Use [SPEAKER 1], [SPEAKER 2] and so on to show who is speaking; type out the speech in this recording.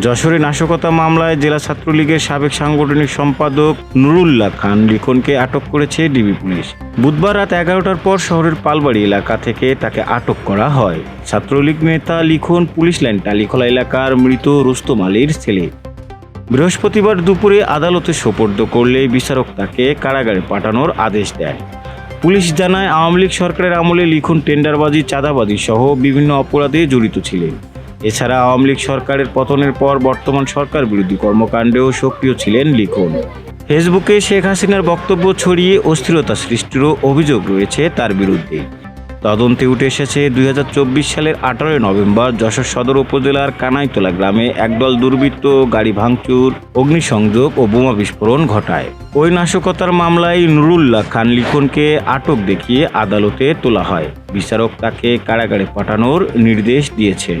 [SPEAKER 1] যশোরে নাশকতা মামলায় জেলা ছাত্রলীগের সাবেক সাংগঠনিক সম্পাদক নুরুল্লাহ খান লিখনকে আটক করেছে ডিবি পুলিশ। বুধবার রাত এগারোটার পর শহরের পালবাড়ি এলাকা থেকে তাকে আটক করা হয়। ছাত্রলীগ নেতা লিখন পুলিশ লাইন টালিখোলা এলাকার মৃত রুস্তম আলীর ছেলে। বৃহস্পতিবার দুপুরে আদালতে সোপর্দ করলে বিচারক তাকে কারাগারে পাঠানোর আদেশ দেয়। পুলিশ জানায়, আওয়ামী লীগ সরকারের আমলে লিখুন টেন্ডারবাজি চাঁদাবাজি সহ বিভিন্ন অপরাধে জড়িত ছিলেন। এছাড়া আওয়ামী লীগ সরকারের পতনের পর বর্তমান সরকার বিরোধী কর্মকাণ্ডেও সক্রিয় ছিলেন লিখন। ফেসবুকে শেখ হাসিনার বক্তব্য ছড়িয়ে অস্থিরতা সৃষ্টিরও অভিযোগ রয়েছে তার বিরুদ্ধে। তদন্তে উঠে এসেছে দু হাজার চব্বিশ সালের আঠারোই নভেম্বর যশোর সদর উপজেলার কানাইতলা গ্রামে একদল দুর্বৃত্ত গাড়ি ভাঙচুর, অগ্নিসংযোগ ও বোমা বিস্ফোরণ ঘটায়। ওই নাশকতার মামলায় নুরুল্লাহ খান লিখনকে আটক দেখিয়ে আদালতে তোলা হয়। বিচারক তাকে কারাগারে পাঠানোর নির্দেশ দিয়েছেন।